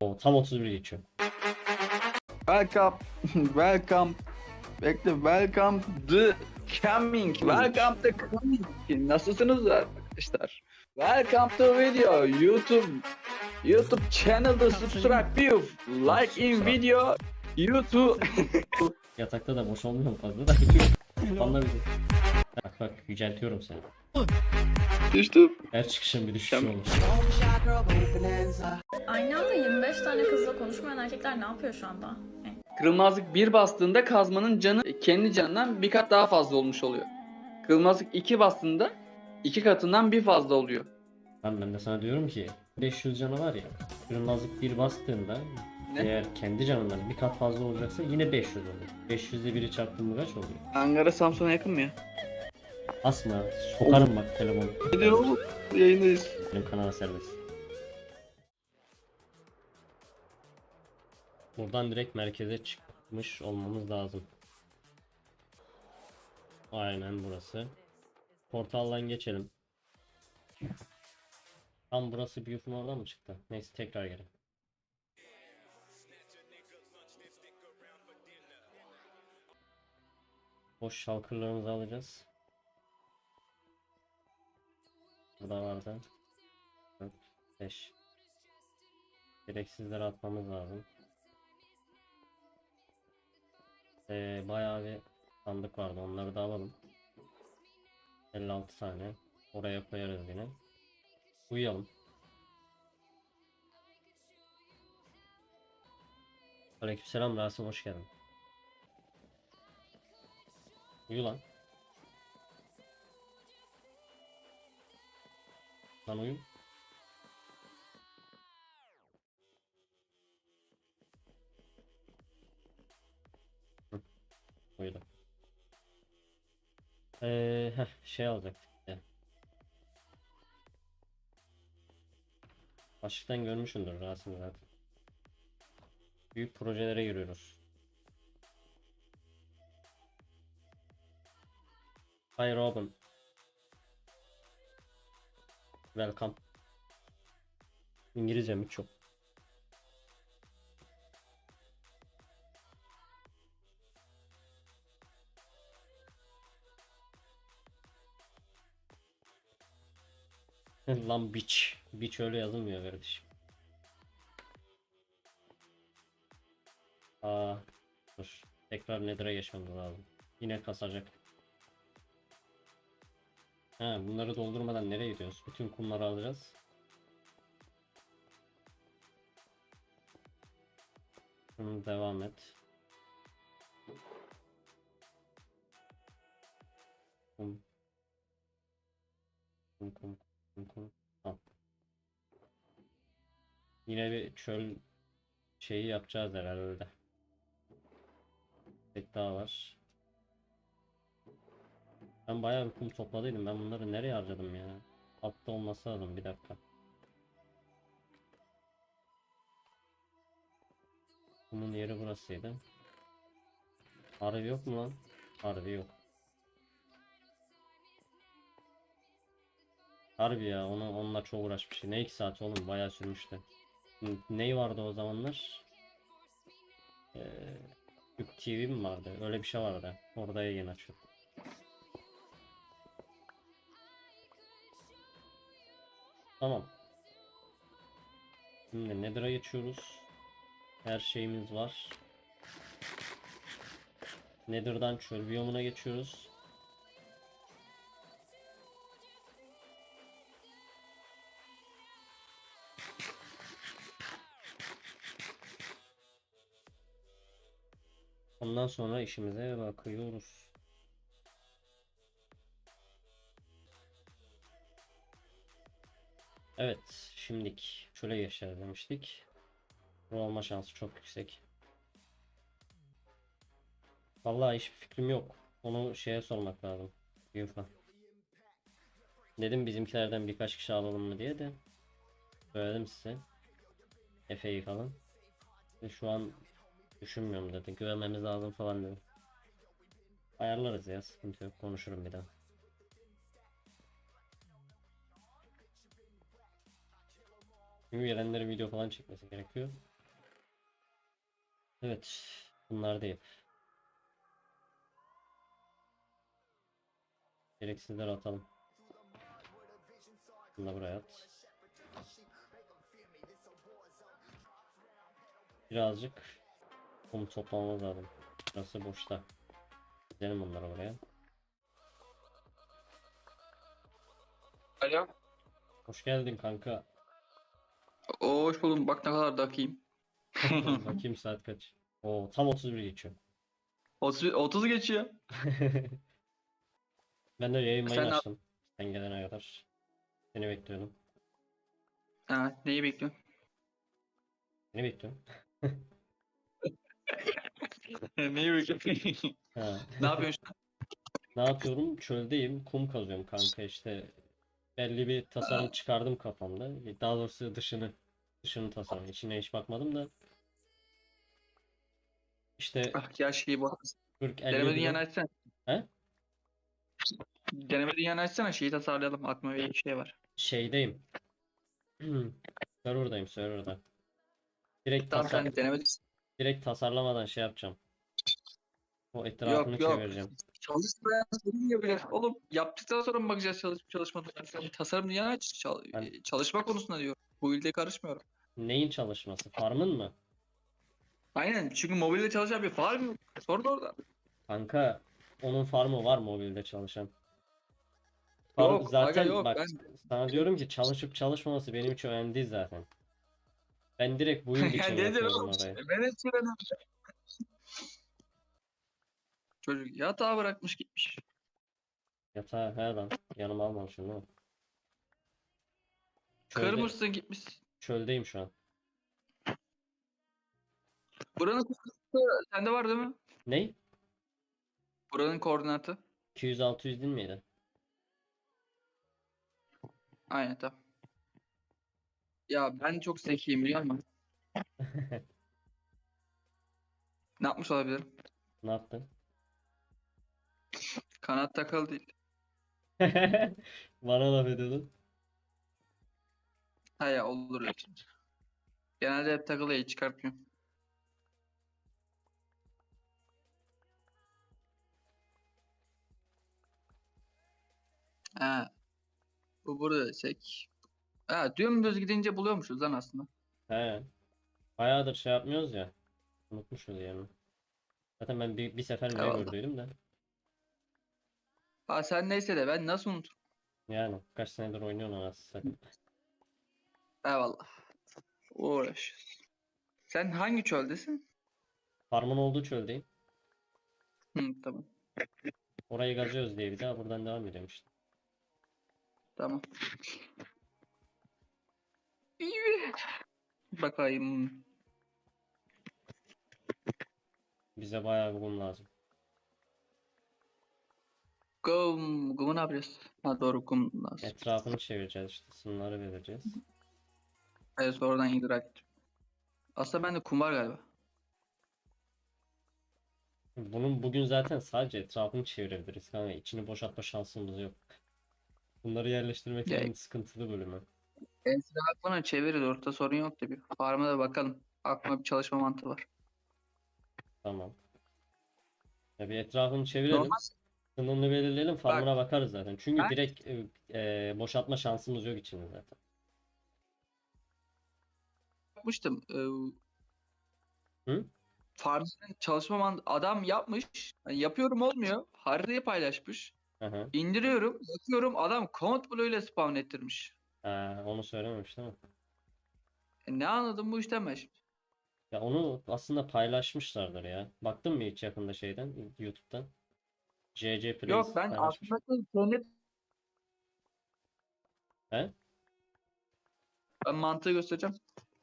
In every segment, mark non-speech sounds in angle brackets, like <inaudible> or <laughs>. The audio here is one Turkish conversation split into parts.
O tam 31 geçiyor. Welcome. <laughs> Welcome. Bekle. Welcome the coming. Welcome the coming. Nasılsınız arkadaşlar? Welcome to video. YouTube. YouTube channel'da subscribe you. Like in video. YouTube. <laughs> Yatakta da boş olmuyor mu fazla da. <laughs> Bir Bak bak yüceltiyorum seni. Düştüm. Her çıkışın bir düşüş Tamam. olur. Aynı anda 25 tane kızla konuşmayan erkekler ne yapıyor şu anda? Kırılmazlık 1 bastığında kazmanın canı kendi canından bir kat daha fazla olmuş oluyor. Kırılmazlık 2 bastığında iki katından bir fazla oluyor. Lan ben de sana diyorum ki 500 canı var ya. Kırılmazlık bir bastığında Ne? eğer kendi canından bir kat fazla olacaksa yine 500 olur. 500'de biri çarptığında kaç oluyor? Ankara Samsun'a yakın mı ya? Asma sokarım bak telefonu. Ne diyor oğlum? Yayındayız. Benim kanala serbest. Buradan direkt merkeze çıkmış olmamız lazım. Aynen burası. Portaldan geçelim. Tam burası Buf'un oradan mı çıktı? Neyse tekrar gelin. Boş şalkırlarımızı alacağız. Burada vardı. 4, 5. Gereksizleri atmamız lazım. Ee, bayağı bir sandık vardı. Onları da alalım. 56 tane. Oraya koyarız yine. Uyuyalım. Aleykümselam Rasim hoş geldin. Uyu lan. Lan uyu. Hı, Uyudu. Ee, heh, şey alacaktık ya. Başlıktan görmüşsündür Rasim zaten. Büyük projelere giriyoruz. Hi Robin. Welcome. İngilizcem hiç yok. Lan bitch. Bitch öyle yazılmıyor kardeşim. Aa, dur. Tekrar Nether'a geçmemiz lazım. Yine kasacak. Ha, bunları doldurmadan nereye gidiyoruz? Bütün kumları alacağız. Hı, devam et. Kum. Kum kum kum kum. Al. Yine bir çöl şeyi yapacağız herhalde. Tek daha var. Ben bayağı bir kum topladıydım. Ben bunları nereye harcadım ya? Altta olması lazım. Bir dakika. Kumun yeri burasıydı. Harbi yok mu lan? Harbi yok. Harbi ya onu onunla çok uğraşmış. Ne 2 saat oğlum bayağı sürmüştü. Ney vardı o zamanlar? Ee, Yük TV mi vardı? Öyle bir şey vardı. Orada yayın açıyor. Tamam. Şimdi Nether'a geçiyoruz. Her şeyimiz var. Nether'dan çöl biyomuna geçiyoruz. Ondan sonra işimize bakıyoruz. Evet, şimdilik çöle geçeceğiz demiştik. Bu olma şansı çok yüksek. Vallahi hiçbir fikrim yok. Onu şeye sormak lazım. Yufa. Dedim bizimkilerden birkaç kişi alalım mı diye de. Söyledim size. Efe'yi falan. Ve şu an düşünmüyorum dedi. Güvenmemiz lazım falan dedi. Ayarlarız ya sıkıntı yok. Konuşurum bir daha. Çünkü gelenlerin video falan çekmesi gerekiyor. Evet. Bunlar değil. Gereksizleri atalım. Bunu da buraya at. Birazcık kum toplamamız lazım. Burası boşta. Gidelim bunları buraya. Alo. Hoş geldin kanka. Oo, hoş buldum. Bak ne kadar dakiyim. <laughs> Bakayım saat kaç. Oo tam 31 geçiyor. 30, 30 geçiyor. <laughs> Ben de yayın Sen mayın ne- açtım. Sen gelene kadar. Seni bekliyordum. Ha, neyi bekliyorsun? Seni bekliyorum. <laughs> neyi bekliyorsun? Ha. ne yapıyorsun? Ne yapıyorum? Çöldeyim. Kum kazıyorum kanka işte. Belli bir tasarım <clears throat> çıkardım kafamda. Daha doğrusu dışını dışını tasarım. İçine hiç bakmadım da. İşte Ah ya şeyi bak. 40 50 Deneme dünyanı açsana. He? Deneme dünyanı açsana şeyi tasarlayalım. Aklıma bir şey var. şeydeyim. <clears throat> Server'dayım server'da. Direkt Tamam tasar deneme direkt tasarlamadan şey yapacağım. O etrafını Yok yok. çevireceğim. Çalışmayan bile. Oğlum yaptıktan sonra mı bakacağız çalışıp çalışmadığına? Tasarım dünyanı aç. Çal- Ben- e, çalışma konusunda diyorum. Bu ilde karışmıyorum. Neyin çalışması? Farmın mı? Aynen çünkü mobilde çalışan bir farm yok. Sorun orada. Kanka onun farmı var mobilde çalışan. Farm Yok, zaten yok, bak ben- sana diyorum ki çalışıp çalışmaması benim için önemli değil zaten. Ben direkt bu <laughs> yıl için Ya nedir yapıyorum orayı. Ben hiç. Çocuk yatağa bırakmış gitmiş. Yatağı he lan yanıma almamışım değil mi? Çölde, Kırmışsın gitmiş. çöldeyim şu an. Buranın koordinatı sende var değil mi? Ney? Buranın koordinatı. 200-600 değil miydi? Aynen tamam. Ya ben çok zekiyim biliyor musun? <laughs> Ne yapmış olabilirim? Ne yaptın? Kanat takılı değil. <laughs> Bana laf ediyordun. Ha ya olur öyle. Genelde hep takılı hiç çıkartmıyorum. Ha. Bu burada desek. Ha dümdüz gidince buluyormuşuz lan aslında. He. Bayağıdır şey yapmıyoruz ya. Unutmuşuz yani. Zaten ben bir, bir sefer bile Eyvallah. gördüydüm de. Ha sen neyse de ben nasıl unuturum? Yani kaç senedir oynuyorsun anasını satayım. Eyvallah. Uğraşıyoruz. Sen hangi çöldesin? Farmın olduğu çöldeyim. Hı, tamam. Orayı gazıyoruz diye bir daha buradan devam ediyorum işte. Tamam. İyi. Bakayım. Bize bayağı bir kum lazım. Kum, kumu ne yapacağız? Ha doğru kum lazım. Etrafını çevireceğiz işte. Sınırları belirleyeceğiz. Evet sonradan idrak ettim. Aslında bende kum var galiba. Bunun bugün zaten sadece etrafını çevirebiliriz kanka. İçini boşaltma şansımız yok. Bunları yerleştirmek Ya- en sıkıntılı bölümü. Size aklına çeviririz ortada sorun yok tabii. Farm'a da bakalım. Aklıma bir çalışma mantığı var. Tamam. Ya bir etrafını çevirelim. Normal Sınırını belirleyelim. Farmına bakarız zaten. Çünkü Ben- direkt e, e, boşaltma şansımız yok içinde zaten. yapmıştım. Ee, Hı? Farm'ın çalışma adam yapmış. Hani yapıyorum olmuyor. Haritayı paylaşmış. Hı hı. İndiriyorum, bakıyorum adam komut bloğuyla spawn ettirmiş. Ha, onu söylememiş değil mi? E ne anladım bu işten ben şimdi? Ya onu aslında paylaşmışlardır ya. Baktın mı hiç yakında şeyden YouTube'dan? CC Plays Yok ben paylaşmış. aslında kendi He? ben mantığı göstereceğim.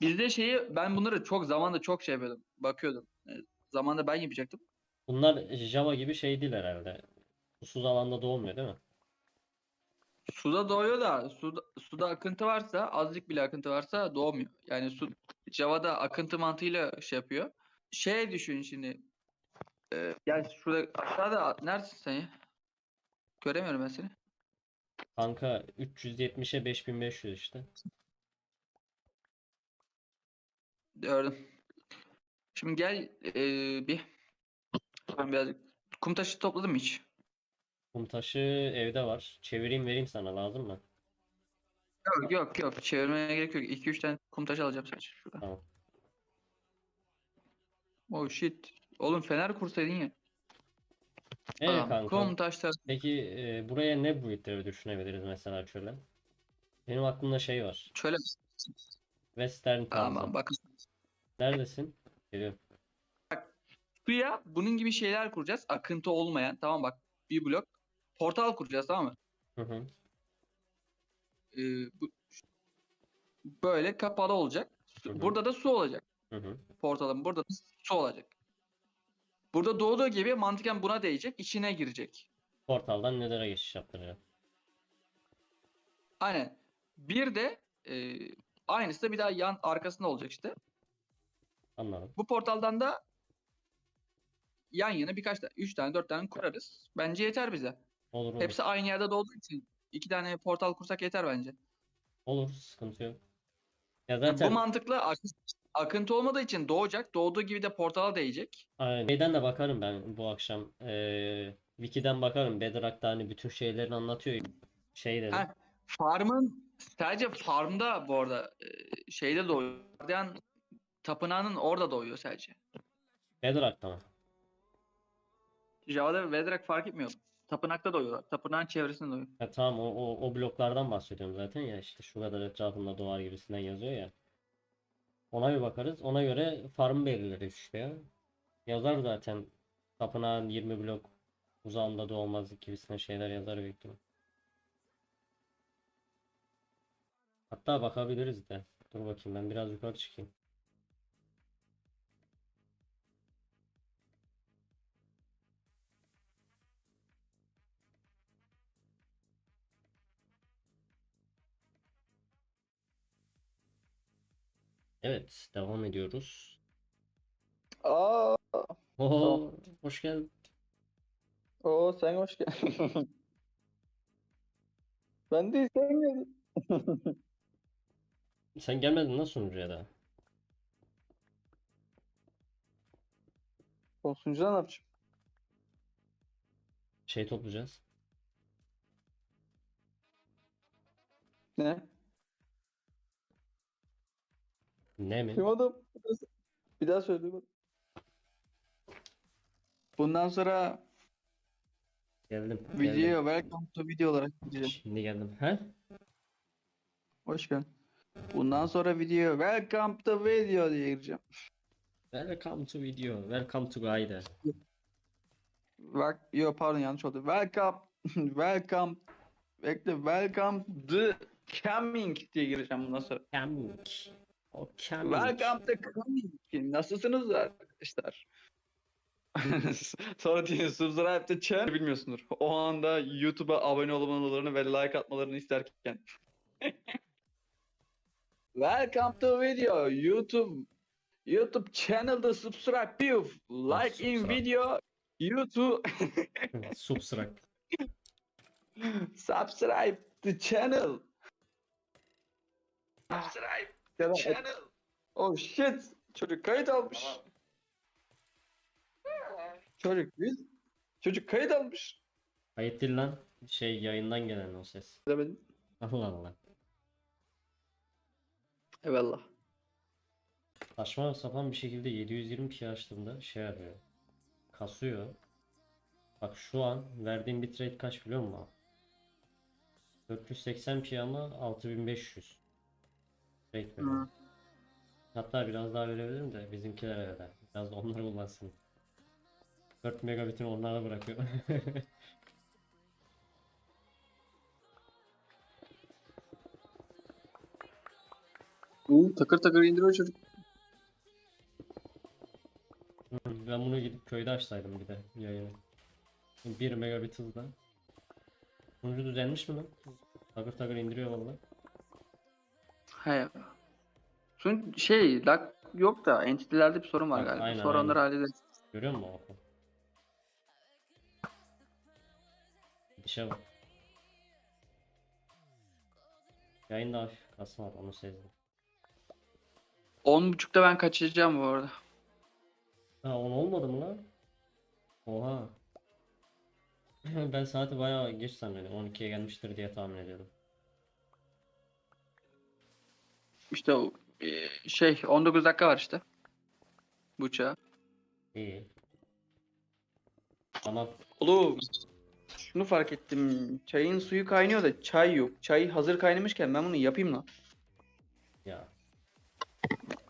Bizde şeyi ben bunları çok zamanda çok şey yapıyordum. Bakıyordum. E, zamanda ben yapacaktım. Bunlar Java gibi şey değil herhalde. Susuz alanda doğmuyor değil mi? Suda doğuyor da suda, suda akıntı varsa azıcık bile akıntı varsa doğmuyor. Yani su Java'da akıntı mantığıyla şey yapıyor. Şey düşün şimdi. E, gel şurada aşağıda neredesin sen ya? Göremiyorum ben seni. Kanka 370'e 5500 işte. Gördüm. Şimdi gel eee, bir. Ben birazcık kum taşı topladım mı hiç? Kum taşı evde var. Çevireyim vereyim sana lazım mı? Yok yok yok çevirmeye gerek yok. 2-3 tane kum taşı alacağım sadece şuradan. Tamam. Oh shit. Oğlum fener kursaydın ya. Ee Tamam, kanka. Kum taşlar. Peki e, buraya ne boyutları düşünebiliriz mesela şöyle? Benim aklımda şey var. Şöyle. Western tarzı. Tamam bakın. Neredesin? Geliyorum. Suya bunun gibi şeyler kuracağız. Akıntı olmayan. Tamam bak. Bir blok. Portal kuracağız tamam mı? Hı hı. Ee, bu, böyle kapalı olacak. Hı hı. Burada da su olacak. Hı hı. Portalın burada da su olacak. Burada doğduğu gibi mantıken buna değecek. içine girecek. Portaldan Nether'a geçiş yaptıracağım. Aynen. Bir de e, aynısı da bir daha yan arkasında olacak işte. Anladım. Bu portaldan da yan yana birkaç tane, üç tane, dört tane kurarız. Bence yeter bize. Olur olur. Hepsi aynı yerde doğduğu için iki tane portal kursak yeter bence. Olur. Sıkıntı yok. Ya zaten bu mantıklı ak- akıntı olmadığı için doğacak. Doğduğu gibi de portala değecek. Aynen. Şeyden de bakarım ben bu akşam. Ee, Wiki'den bakarım. Bedrock'ta hani bütün şeylerini anlatıyor. Şey dedim. Ha. Farmın sadece farmda bu arada şeyde doğuyor. Guardian tapınağının orada doğuyor sadece. Bedrock'ta mı? Java'da ve Bedrock fark etmiyor. Tapınakta doğuyorlar. Tapınağın çevresinde doğuyor. Ya tamam o, o, o bloklardan bahsediyorum zaten ya işte şu kadar etrafında doğar gibisinden yazıyor ya. Ona bir bakarız. Ona göre farm belirleriz işte ya. Yazar zaten tapınağın 20 blok uzağında doğmaz gibisinden şeyler yazar büyük. Hatta bakabiliriz de. Dur bakayım ben biraz yukarı çıkayım. Evet, devam ediyoruz. Aa, Oho, hoş geldin. o sen hoş geldin. <laughs> Ben sen geldin. <laughs> Sen gelmedin nasıl sunucuya da? O sunucuda ne yapacağım? Şey toplayacağız. Ne? Ne mi? Duymadım. Bir daha, söyle duymadım. Bundan sonra Geldim. geldim. video welcome to video olarak gideceğim. Şimdi geldim. He? Hoş geldin. Bundan sonra video welcome to video diye gireceğim. Welcome to video. Welcome to guide. Bak, yo pardon yanlış oldu. Welcome, <laughs> welcome, bekle, welcome the coming diye gireceğim bundan sonra. Coming. Welcome to coming. Nasılsınız arkadaşlar? <laughs> Sonra diye subscribe to channel bilmiyorsundur. O anda YouTube'a abone olmalarını ve like atmalarını isterken. <laughs> Welcome to video. YouTube YouTube channel'da subscribe diyor. Like in subscribe. video. YouTube Substrak. subscribe <laughs> the channel. Subscribe channel. Oh shit. Çocuk kayıt almış. Çocuk biz çocuk kayıt almış. Kayıt değil lan. Şey yayından gelen o ses. Demedim. Allah Allah. Eyvallah. Saçma sapan bir şekilde 720 pi açtığımda şey yapıyor. Kasıyor. Bak şu an verdiğim bitrate kaç biliyor musun? 480 pi ama 6500. Hı. Hatta biraz daha verebilirim de bizimkilere de. Biraz da onlar kullansın. 4 megabitini onlara bırakıyor. <laughs> Uuu takır takır indiriyor çocuk. Ben bunu gidip köyde açsaydım bir de yayını. 1 megabit hızla. Sunucu düzelmiş mi lan? Takır takır indiriyor valla. He. Sun şey lag yok da entitilerde bir sorun var galiba. aynen, Sonra aynen. onları hallederiz. Görüyor musun o? Dişe bak. Yayında hafif kasma var onu sezdim. 10.30'da ben kaçacağım bu arada. Ha 10 olmadı mı lan? Oha. <laughs> Ben saati bayağı geç zannediyorum. 12'ye gelmiştir diye tahmin ediyordum. İşte o e, şey 19 dakika var işte. Bu uçağa. İyi. Tamam. Oğlum. Şunu fark ettim. Çayın suyu kaynıyor da çay yok. Çay hazır kaynamışken ben bunu yapayım lan. Ya.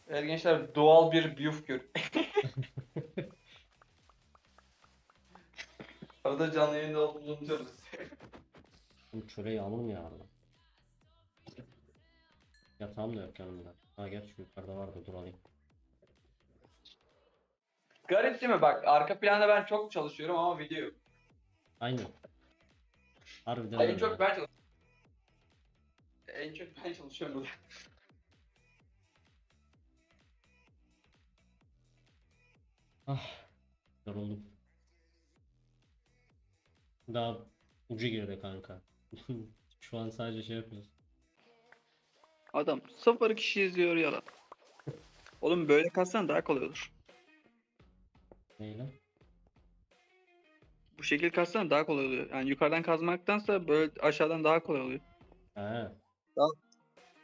Evet gençler doğal bir biyuf gör. <laughs> <laughs> Arada canlı yayında olduğumuzu unutuyoruz. Bu çöreği alır mı yarın? Yatağım da yok yanımda. Ha gerçi yukarıda vardı dur alayım. Garip değil mi? Bak arka planda ben çok çalışıyorum ama video yok. Aynen. Harbiden En öyle çok ben çalışıyorum. En çok ben çalışıyorum burada. Ah. Yoruldum. Daha ucu girdi kanka. <laughs> Şu an sadece şey yapıyoruz. Adam sıfır kişi izliyor ya lan. Oğlum böyle kalsan daha kolay olur. Neyle? Bu şekil kalsan daha kolay oluyor. Yani yukarıdan kazmaktansa böyle aşağıdan daha kolay oluyor. Ha,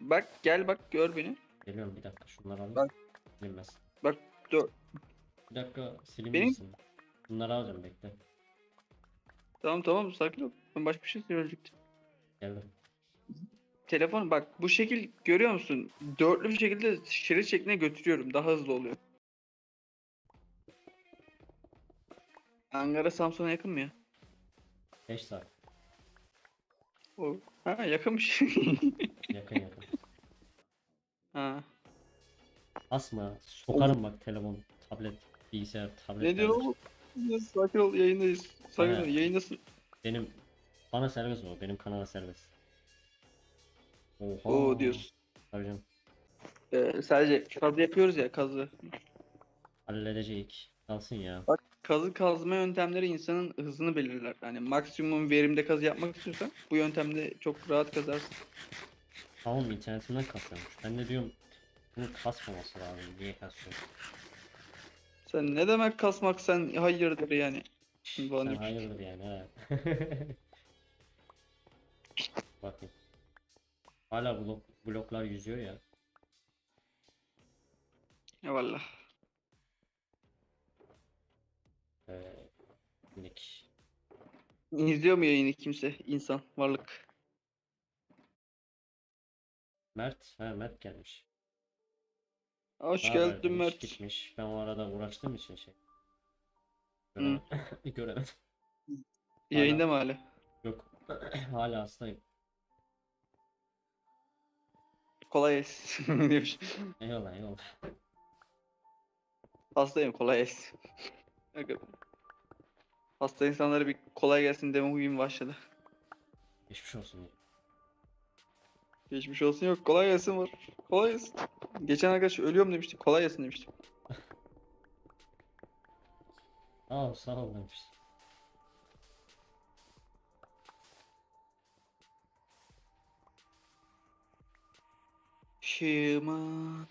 Bak gel bak gör beni. geliyorum bir dakika şunları alayım. Bak. Silinmez. Bak, dur. Bir dakika Benim- silinmesin. Bunları alacağım bekle. Tamam tamam sakin ol. Ben başka bir şey söyleyecektim. Geldim. Telefon bak bu şekil görüyor musun? Dörtlü bir şekilde şerit şekline götürüyorum. Daha hızlı oluyor. Ankara Samsun'a yakın mı ya? 5 saat. O. Ha yakınmış. <laughs> Yakın yakın. ha. Asma. Sokarım bak telefon, tablet, bilgisayar, tablet. Ne diyor oğlum? Sakin ol yayındayız. Sakin ol yayındasın. Benim bana serbest o. Benim kanala serbest. Oha. Oo diyorsun. Tabii canım. Ee, sadece kazı yapıyoruz ya kazı. Halledecek. Kalsın ya. Kazı kazma yöntemleri insanın hızını belirler. Yani maksimum verimde kazı yapmak istiyorsan bu yöntemde çok rahat kazarsın. Tamam internetimden kasıyormuş. Ben de diyorum bunu kasmaması lazım. Niye kasıyor? Sen ne demek kasmak sen hayırdır yani. Bana Sen hayırdır yani ha. <laughs> Bakayım. Hala blok, bloklar yüzüyor ya. Eyvallah. Ee, minik. İzliyor mu yayını kimse? İnsan, varlık. Mert. Ha Mert gelmiş. Hoş haber geldin demiş, Mert. Gitmiş. Ben o arada uğraştığım için şey. Göremedim. <laughs> Göremedim. Yayında mı hala? Yok. <clears throat> Hala hastayım. Kolay gelsin <laughs> demiş. Eyvallah eyvallah. Hastayım kolay gelsin. <laughs> Hasta insanlara bir kolay gelsin deme huyum başladı. Geçmiş olsun. Geçmiş olsun yok kolay gelsin var. Kolay gelsin. Geçen arkadaş ölüyorum demişti. Kolay gelsin demiştim. Aa <laughs> sağ ol demiş. Şıman.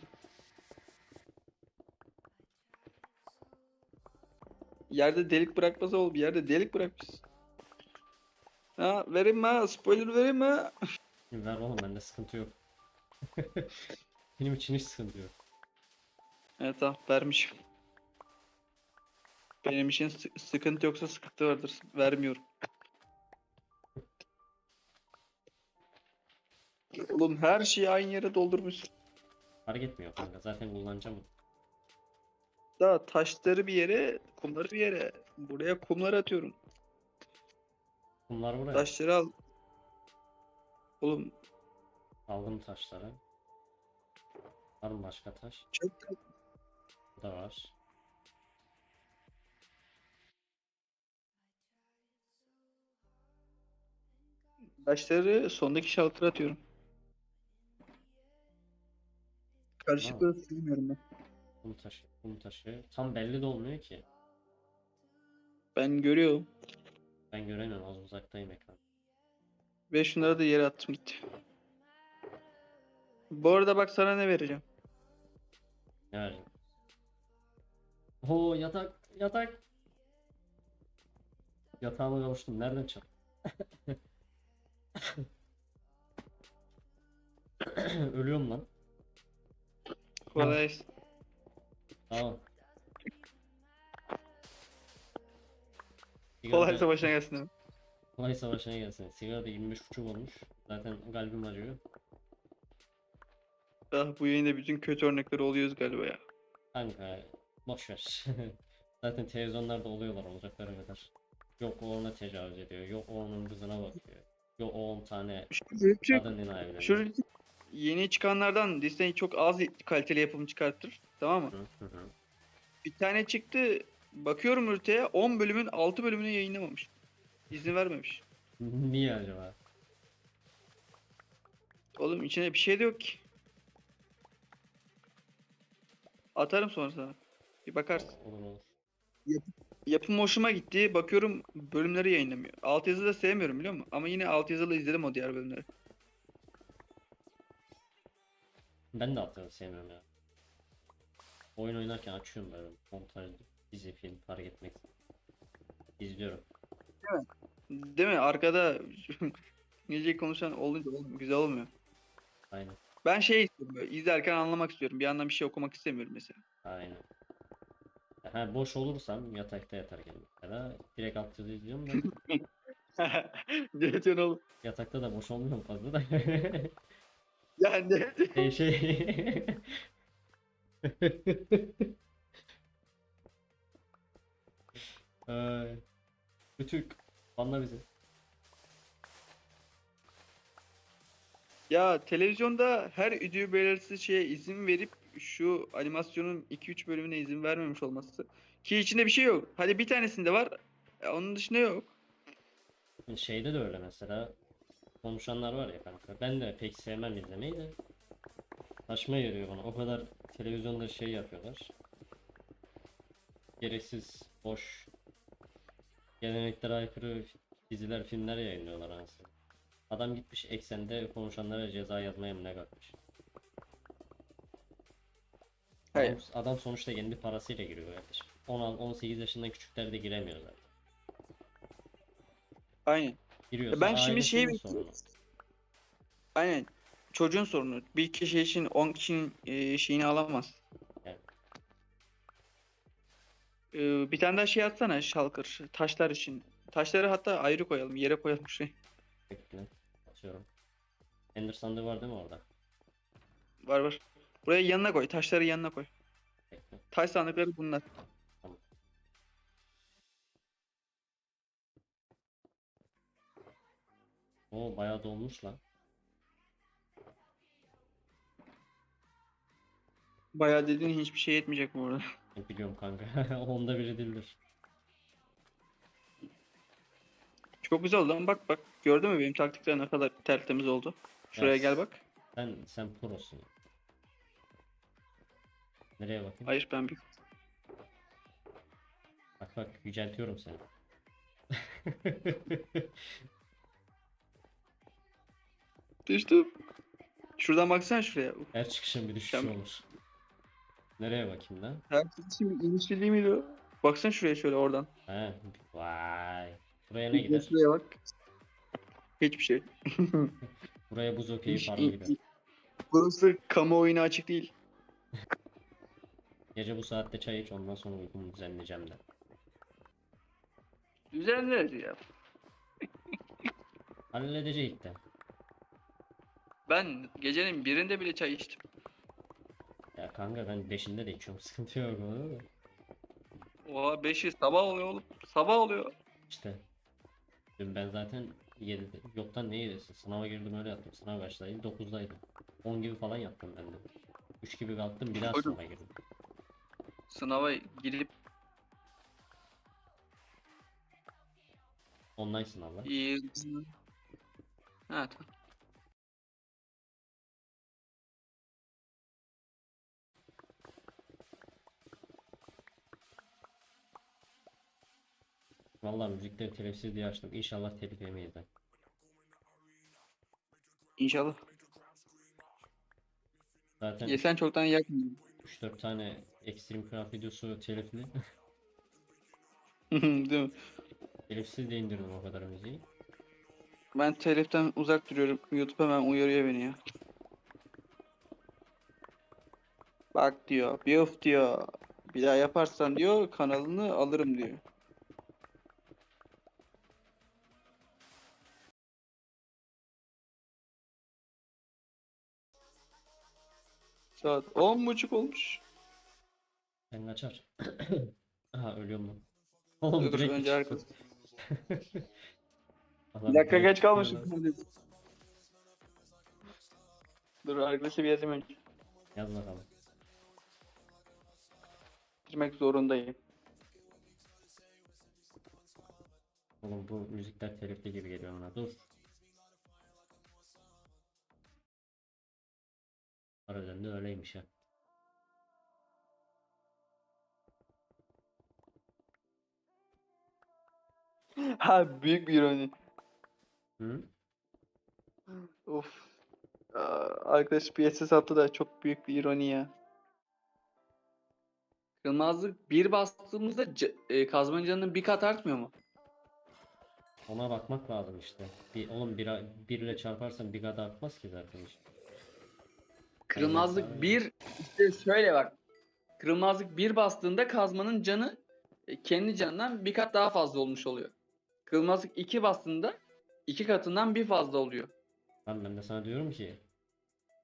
Yerde delik bırakmaz. Bir yerde delik bırakmışsın. Ha vereyim mi? Spoiler vereyim mi? <laughs> Ver oğlum bende sıkıntı yok. <laughs> Benim için hiç sıkıntı yok. Evet tamam vermişim. Benim için sı- sıkıntı yoksa sıkıntı vardır. Vermiyorum. Oğlum her şeyi aynı yere doldurmuşsun. Fark etmiyor kanka zaten kullanacağım. Daha taşları bir yere, kumları bir yere. Buraya kumları atıyorum. Bunlar buraya. Taşları al. Oğlum Aldım taşları. Var mı başka taş? çok Bu da var. taşları sondaki şaltıra atıyorum. Karışıkları silmiyorum ben. Kum taşı, kum taşı. Tam belli de olmuyor ki. Ben görüyorum. Ben göremiyorum az uzaktayım ekran. Ve şunları da yere attım gitti. Bu arada bak sana ne vereceğim. Ne vereceğim? Oo yatak yatak. Yatağıma kavuştum. Nereden çal? <laughs> Ölüyorum lan. Kolay gelsin. Tamam. Kolay başına gelsin. Kolay savaşına gelsin. Sigara da 25.5 olmuş. Zaten kalbim acıyor. Ah bu yayında bütün kötü örnekleri oluyoruz galiba ya. Kanka boş ver. <laughs> Zaten televizyonlarda oluyorlar olacakları kadar. Yok o ona tecavüz ediyor. Yok o onun kızına bakıyor. Yok o 10 tane şu, kadınla evleniyor. Yeni çıkanlardan Disney çok az kaliteli yapım çıkartır. Tamam mı? Bir tane çıktı. Bakıyorum ürteye 10 bölümün 6 bölümünü yayınlamamış. İzin vermemiş. <laughs> Niye acaba? Oğlum içine bir şey de yok ki. Atarım sonra sana. Bir bakarsın. Olur olur. Yapım hoşuma gitti. Bakıyorum bölümleri yayınlamıyor. Altyazı da sevmiyorum biliyor musun? Ama yine altyazılı izledim o diğer bölümleri. Ben de atları sevmiyorum ya. Oyun oynarken açıyorum böyle montaj, dizi, film fark etmek. İzliyorum. Değil mi? Arkada <laughs> İngilizce konuşan olunca oğlum güzel olmuyor. Aynen. Ben şey istiyorum böyle, izlerken anlamak istiyorum. Bir yandan bir şey okumak istemiyorum mesela. Aynen. Ha, boş olursam yatakta yatarken mesela direkt altyazı izliyorum da <laughs> diyorsun oğlum? yatakta da boş olmuyor fazla da. <laughs> Ya ne? şey şey. Ay. Küçük. Anla bizi. Ya televizyonda her ödüğü belirsiz şeye izin verip şu animasyonun 2-3 bölümüne izin vermemiş olması. Ki içinde bir şey yok. Hadi bir tanesinde var. e, Onun dışında yok. Şeyde de öyle mesela. Konuşanlar var ya kanka. Ben de pek sevmem izlemeyi de. Saçma geliyor bana. O kadar televizyonda şey yapıyorlar. Gereksiz, boş, geleneklere aykırı diziler, filmler yayınlıyorlar anasını. Adam gitmiş eksende konuşanlara ceza yazmaya mı ne kalkmış. Hayır. Adam, adam sonuçta kendi parasıyla giriyor kardeşim. 16, 18 yaşından küçükler de giremiyor zaten. Aynen. Giriyorsa Ben şimdi şey ailesinin sorunu. Aynen. Çocuğun sorunu. Bir kişi için 10 kişinin e, şeyini alamaz. Evet. E, bir tane daha şey atsana Shulker. Taşlar için. Taşları hatta ayrı koyalım. Yere koyalım şey. Bekle. Atıyorum. Ender sandığı var değil mi orada? Var var. Buraya yanına koy. Taşları yanına koy. Bekle. Taş sandıkları bunlar. Oo bayağı dolmuş lan. Bayağı dediğin hiçbir şey yetmeyecek bu arada. <laughs> Biliyorum kanka. <laughs> Onda biri değildir. Çok güzel oldu ama bak bak. Gördün mü benim taktikler ne kadar tertemiz oldu. Şuraya Yes. gel bak. Sen sen prosun. Nereye bakayım? Hayır ben bir... Bak bak yüceltiyorum seni. <laughs> Düştüm. Şuradan baksana şuraya. Uf, Her çıkışın bir düşüşü Mükemmel. olur. Nereye bakayım lan? Her şimdi inişli değil miydi o? Baksana şuraya şöyle oradan. He. Vay. Buraya ne gider? Şuraya bak. Hiçbir şey. <laughs> Buraya buz okeyi Hiç- gider. Burası kamuoyuna açık değil. Gece bu saatte çay iç ondan sonra uykumu düzenleyeceğim de. Düzenleriz ya. Halledecek de. Ben gecenin birinde bile çay içtim. Ya kanka ben beşinde de içiyorum <laughs> sıkıntı yok ona da. Oha 5'i sabah oluyor oğlum. Sabah oluyor. İşte. Dün ben zaten 7'de, yoktan ne 7'si? Sınava girdim öyle yattım. Sınav başlaydı 9'daydım. 10 gibi falan yattım ben de. 3 gibi kalktım bir daha Hocam. sınava girdim. Sınava girip Online sınavlar. iyi. Ha tamam. Vallahi müzikleri telifsiz diye açtım. İnşallah telif yemeyiz de. İnşallah. Zaten Yesen çoktan yakmıyor. 3-4 tane Extreme Craft videosu telifli. <laughs> Değil mi? Telifsiz de indirdim o kadar müziği. Ben teliften uzak duruyorum. YouTube hemen uyarıyor beni ya. Bak diyor. Biof diyor. Bir daha yaparsan diyor kanalını alırım diyor. Saat on buçuk olmuş. Sen kaçar. <coughs> Aha ölüyorum lan. Oğlum Dur, direkt önce <laughs> arkası. Bir dakika geç kalmışım. Dur arkadaşı bir yazayım önce. Yaz bakalım. Bitirmek zorundayım. Oğlum bu müzikler telifli gibi geliyor bana. Dur. Harbiden de öyleymiş ha. <laughs> Ha büyük bir ironi. Hı? Of. Aa, Arkadaş piyasa sattı da çok büyük bir ironi ya. Kırmızılık bir bastığımızda ca- e, kazmanın canının bir kat artmıyor mu? Ona bakmak lazım işte. Bir, oğlum bir, bir ile çarparsan bir kadar artmaz ki zaten işte. Kırılmazlık Aynen. 1 işte şöyle bak. Kırılmazlık 1 bastığında kazmanın canı e, kendi canından bir kat daha fazla olmuş oluyor. Kırılmazlık 2 bastığında iki katından bir fazla oluyor. Lan ben de sana diyorum ki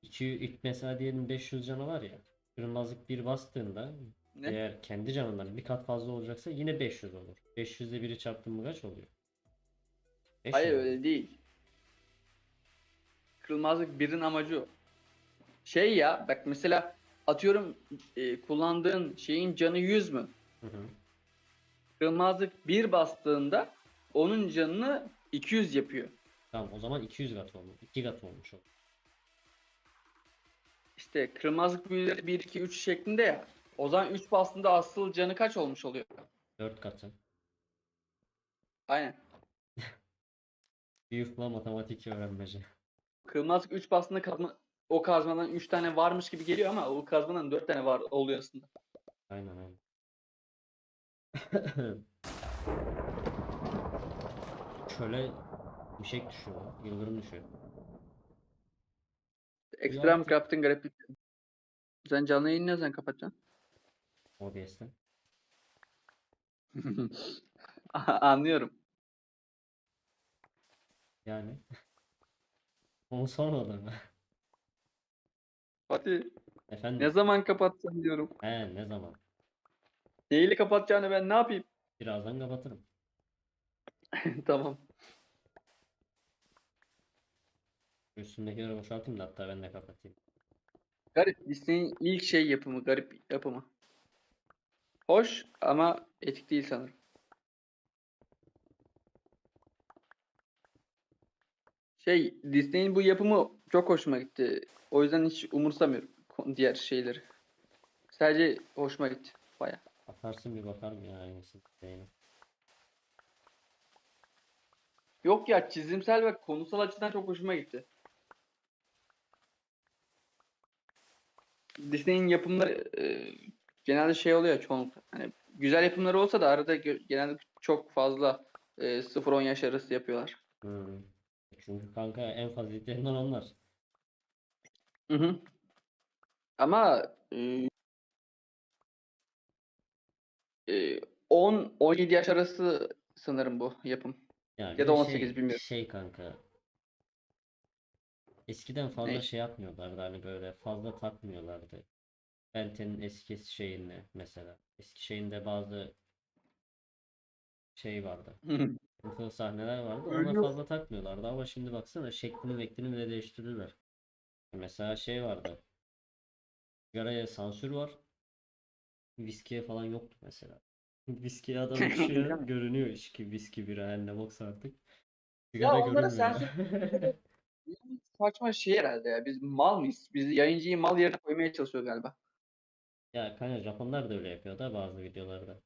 2 ilk mesela diyelim 500 canı var ya. Kırmızılık bir bastığında Ne? eğer kendi canından bir kat fazla olacaksa yine 500 olur. 500 ile biri çarptın mı kaç oluyor? 500 Hayır öyle değil. Kırılmazlık 1'in amacı o. Şey ya bak mesela atıyorum e, kullandığın şeyin canı 100 mü? Hı hı. Kırılmazlık 1 bastığında onun canını 200 yapıyor. Tamam o zaman 200 kat olmuş. 2 kat olmuş o. İşte kırmızılık büyüleri 1, 2, 3 şeklinde ya. O zaman 3 bastığında asıl canı kaç olmuş oluyor? 4 katı. Aynen. <laughs> Büyük matematik öğrenmeci. Kırmızılık 3 bastığında kazma, o kazmadan 3 tane varmış gibi geliyor ama o kazmadan 4 tane var oluyor aslında. Aynen aynen. <laughs> Şöyle bir şey düşüyor. Yıldırım düşüyor. Ekstrem Craft'ın garip Sen canlı yayını ne zaman kapatacaksın? OBS'ten. <laughs> Anlıyorum. Yani. <laughs> Onu sormadım Hadi Efendim. ne zaman kapatacaksın diyorum. He ne zaman? Neyle kapatacağını ben ne yapayım? Birazdan kapatırım. <laughs> tamam. Üstümdekileri boşaltayım da hatta ben de kapatayım. Garip. Disney'in ilk şey yapımı. Garip yapımı. Hoş ama etik değil sanırım. Şey Disney'in bu yapımı çok hoşuma gitti. O yüzden hiç umursamıyorum diğer şeyleri. Sadece hoşuma gitti. Baya. Atarsın bir bakarım ya aynısı değil. Yok ya çizimsel ve konusal açıdan çok hoşuma gitti. Disney'in yapımları e, genelde şey oluyor çoğunlukla. Hani güzel yapımları olsa da arada genelde çok fazla e, 0-10 yaş arası yapıyorlar. Hmm. Çünkü kanka en faziletlerinden onlar. Hı hı. Ama e, e, 10-17 yaş arası sanırım bu yapım. Yani Ya da bir 18 bilmiyorum. Şey kanka. Eskiden fazla Ne? şey yapmıyorlardı hani böyle fazla takmıyorlardı. Benten'in eski şeyini mesela. Eski şeyinde bazı şey vardı. Sıkıntılı sahneler vardı. Ona Öyle yok. fazla takmıyorlardı ama şimdi baksana şeklini meklini bile değiştirdiler. Mesela şey vardı. Sigaraya sansür var. Viskiye falan yoktu mesela. <laughs> Viskiye adam <laughs> içiyor, görünüyor içki, viski, bira, her ne boksa artık. Sigara onlara görünmüyor. <laughs> Saçma şey herhalde ya. Biz mal mıyız? Biz yayıncıyı mal yerine koymaya çalışıyor galiba. Ya kanka Japonlar da öyle yapıyor da bazı videolarda.